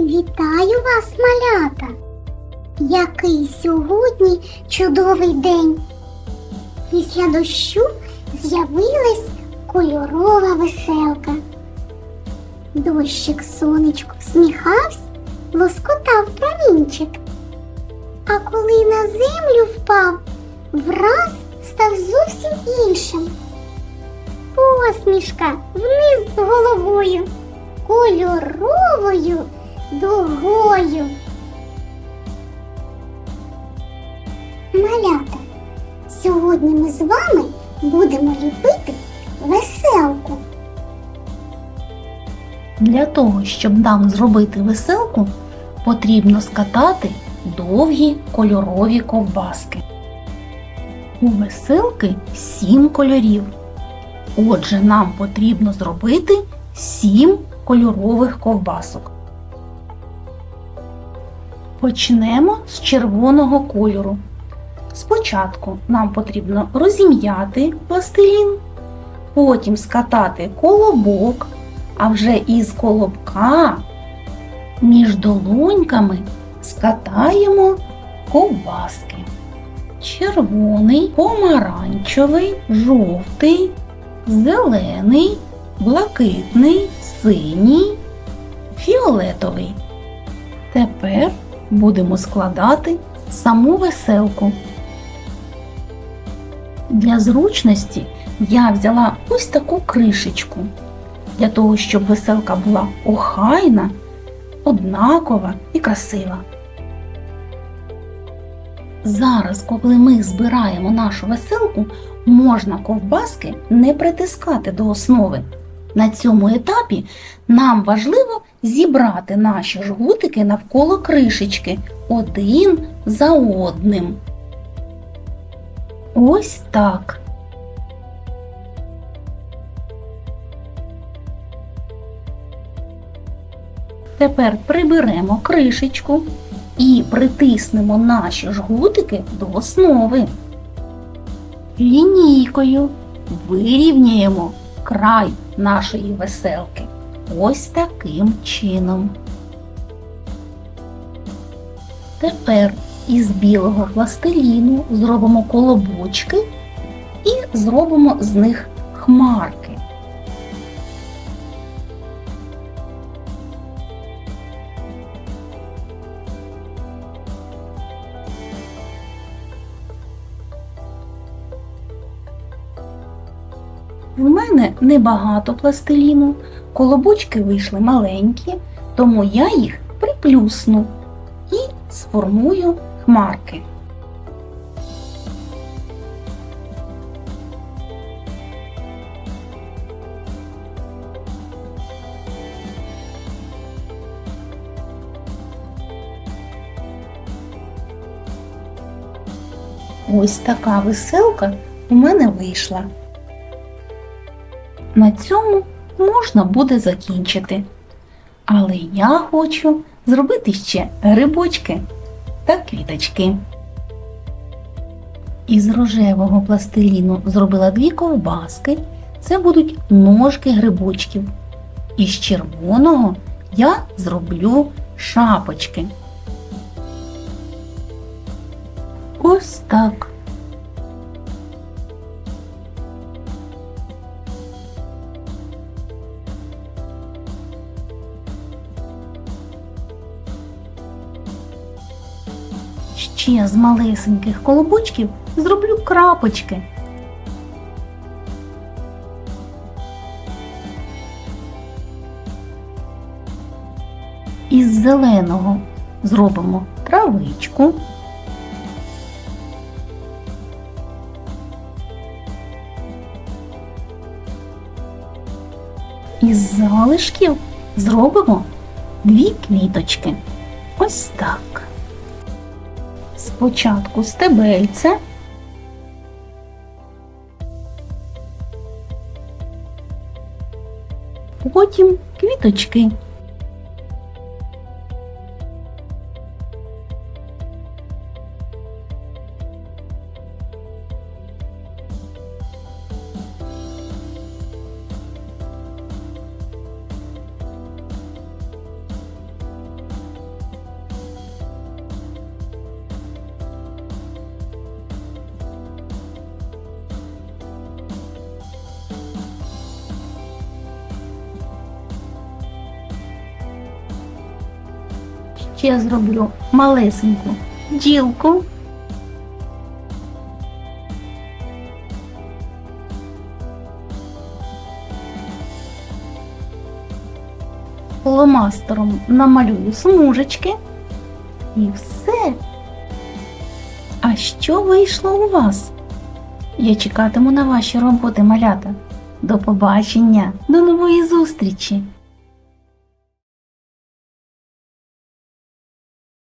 Вітаю вас, малята! Який сьогодні чудовий день! Після дощу з'явилась кольорова веселка. Дощик сонечко всміхався, лоскотав промінчик. А коли на землю впав, враз став зовсім іншим. Посмішка вниз головою, кольоровою дугою. Малята, сьогодні ми з вами будемо ліпити веселку. Для того, щоб нам зробити веселку, потрібно скатати довгі кольорові ковбаски. У веселки сім кольорів. Отже, нам потрібно зробити сім кольорових ковбасок. Почнемо з червоного кольору. Спочатку нам потрібно розім'яти пластилін, потім скатати колобок, а вже із колобка між долоньками скатаємо ковбаски. Червоний, помаранчевий, жовтий, зелений, блакитний, синій, фіолетовий. Тепер будемо складати саму веселку. Для зручності я взяла ось таку кришечку, для того, щоб веселка була охайна, однакова і красива. Зараз, коли ми збираємо нашу веселку, можна ковбаски не притискати до основи. На цьому етапі нам важливо зібрати наші жгутики навколо кришечки один за одним. Ось так. Тепер приберемо кришечку і притиснемо наші жгутики до основи. Лінійкою вирівняємо край нашої веселки. Ось таким чином. Тепер із білого пластиліну зробимо колобочки і зробимо з них хмарки. В мене небагато пластиліну, колобочки вийшли маленькі, тому я їх приплюсну і сформую хмарки. Ось така веселка у мене вийшла. На цьому можна буде закінчити. Але я хочу зробити ще грибочки та квіточки. Із рожевого пластиліну зробила дві ковбаски. Це будуть ножки грибочків. Із червоного я зроблю шапочки. Ось так. Ще з малесеньких колобочків зроблю крапочки. Із зеленого зробимо травичку. Із залишків зробимо дві квіточки. Ось так. Спочатку стебельце, потім квіточки. Ще зроблю малесеньку ділку. Фломастером намалюю смужечки. І все. А що вийшло у вас? Я чекатиму на ваші роботи, малята. До побачення, до нової зустрічі!